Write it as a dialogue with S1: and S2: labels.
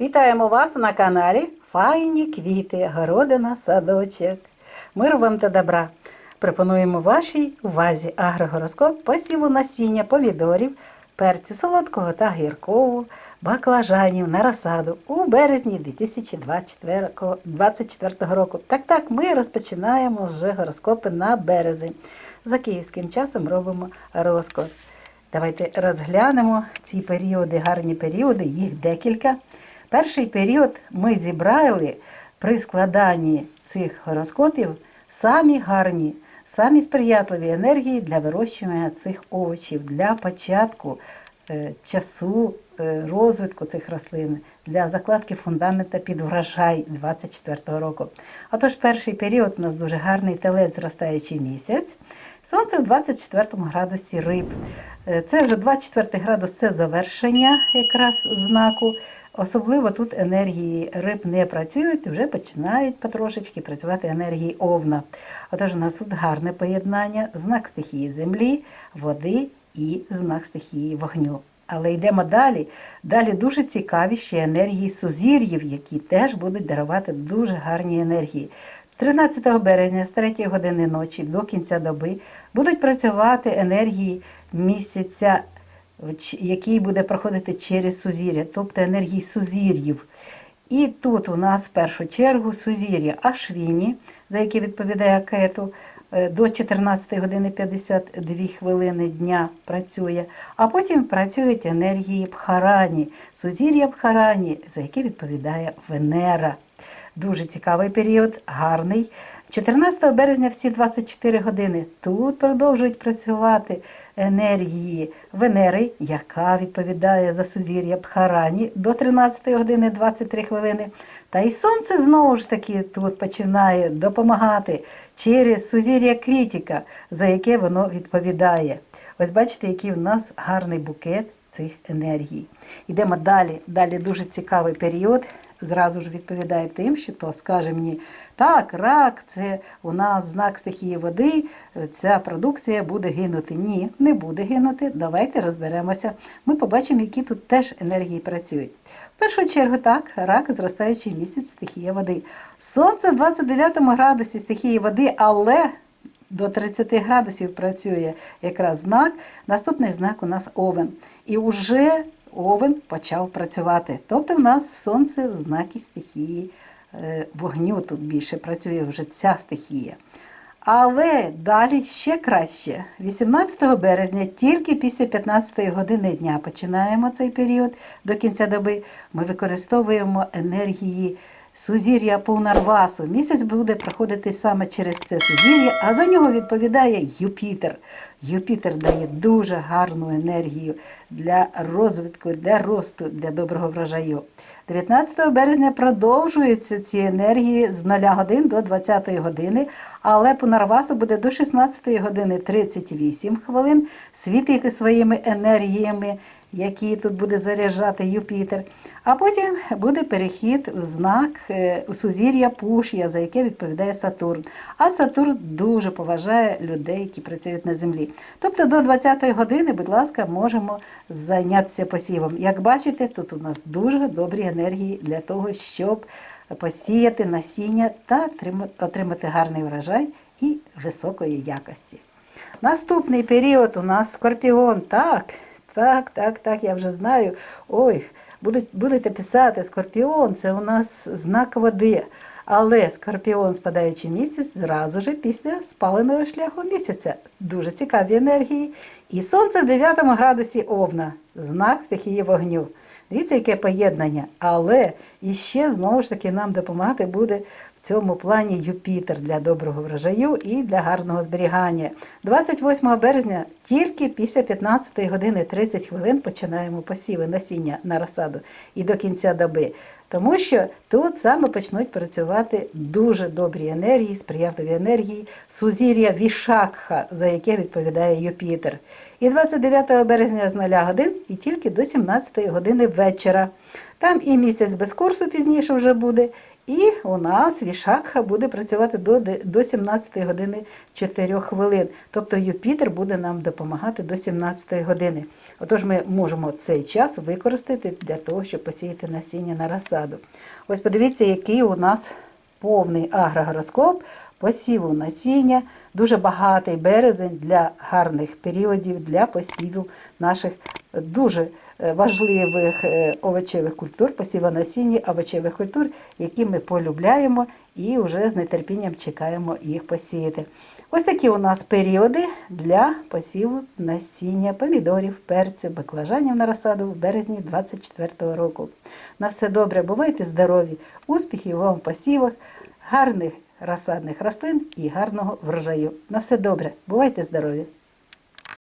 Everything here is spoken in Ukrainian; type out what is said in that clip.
S1: Вітаємо вас на каналі Файні квіти, городина, садочок. Миру вам та добра. Пропонуємо вашій увазі агрогороскоп посіву насіння помідорів, перцю солодкого та гіркового, баклажанів на розсаду у березні 2024 року. Так, так, ми розпочинаємо вже гороскопи на березень. За київським часом робимо розклад. Давайте розглянемо ці періоди, гарні періоди, їх декілька. Перший період ми зібрали при складанні цих гороскопів самі гарні, самі сприятливі енергії для вирощування цих овочів, для початку е, часу е, розвитку цих рослин, для закладки фундамента під врожай 24 року. Отож, перший період у нас дуже гарний телець зростаючий місяць. Сонце в 24 градусі риб. Е, Це вже 24 градус це завершення якраз знаку. Особливо тут енергії риб не працюють, вже починають потрошечки працювати енергії овна. Отож, у нас тут гарне поєднання, знак стихії землі, води і знак стихії вогню. Але йдемо далі. Далі дуже цікаві ще енергії сузір'їв, які теж будуть дарувати дуже гарні енергії. 13 березня з 3 години ночі до кінця доби будуть працювати енергії місяця, який буде проходити через сузір'я, тобто енергії сузір'їв. І тут у нас в першу чергу сузір'я Ашвіні, за яке відповідає кету, е, до 14 години 52 хвилини дня працює, а потім працюють енергії Бхарані, сузір'я Бхарані, за яке відповідає Венера. Дуже цікавий період, гарний. 14 березня всі 24 години тут продовжують працювати енергії Венери, яка відповідає за сузір'я Бхарані до 13 години 23 хвилини. Та й сонце знову ж таки тут починає допомагати через сузір'я Крітіка, за яке воно відповідає. Ось бачите, який в нас гарний букет цих енергій. Йдемо далі. Далі дуже цікавий період. Зразу ж відповідає тим, що то скаже мені, так, рак, це у нас знак стихії води, ця продукція буде гинути. Ні, не буде гинути. Давайте розберемося. Ми побачимо, які тут теж енергії працюють. В першу чергу, так, рак, зростаючий місяць, стихія води. Сонце в 29 градусі стихії води, але до 30 градусів працює якраз знак. Наступний знак у нас овен. І вже овен почав працювати. Тобто в нас сонце в знакі стихії е, вогню тут більше працює вже ця стихія. Але далі ще краще. 18 березня, тільки після 15 години дня починаємо цей період до кінця доби. Ми використовуємо енергії сузір'я Пунарвасу. Місяць буде проходити саме через це сузір'я, а за нього відповідає Юпітер. Юпітер дає дуже гарну енергію для розвитку, для росту, для доброго врожаю. 19 березня продовжуються ці енергії з 0 годин до 20 години, але Пунарвасу буде до 16 години 38 хвилин світити своїми енергіями, які тут буде заряджати Юпітер. А потім буде перехід в знак е, сузір'я Пуш'я, за яке відповідає Сатурн. А Сатурн дуже поважає людей, які працюють на землі. Тобто до 20-ї години, будь ласка, можемо зайнятися посівом. Як бачите, тут у нас дуже добрі енергії для того, щоб посіяти насіння та отримати гарний врожай і високої якості. Наступний період у нас скорпіон. Так, так, так, так, я вже знаю. Ой, будуть, будете писати, скорпіон це у нас знак води. Але скорпіон, спадаючий місяць, зразу ж після спаленого шляху місяця. Дуже цікаві енергії. І сонце в 9 градусі овна, знак стихії вогню. Дивіться, яке поєднання. Але іще знову ж таки нам допомагати буде цьому плані Юпітер для доброго врожаю і для гарного зберігання. 28 березня тільки після 15 години 30 хвилин починаємо посіви насіння на розсаду і до кінця доби. Тому що тут саме почнуть працювати дуже добрі енергії, сприятливі енергії, сузір'я Вішакха, за яке відповідає Юпітер. І 29 березня з 0 годин і тільки до 17 години вечора. Там і місяць без курсу пізніше вже буде, і у нас Вішакха буде працювати до, до 17 години 4 хвилин. Тобто Юпітер буде нам допомагати до 17 години. Отож, ми можемо цей час використати для того, щоб посіяти насіння на розсаду. Ось подивіться, який у нас повний агрогороскоп посіву насіння, дуже багатий березень для гарних періодів для посіву наших дуже важливих е, овочевих культур, посіва насіння овочевих культур, які ми полюбляємо і вже з нетерпінням чекаємо їх посіяти. Ось такі у нас періоди для посіву насіння помідорів, перцю, баклажанів на розсаду в березні 24 року. На все добре, бувайте здорові, успіхів вам в посівах, гарних розсадних рослин і гарного врожаю. На все добре, бувайте здорові!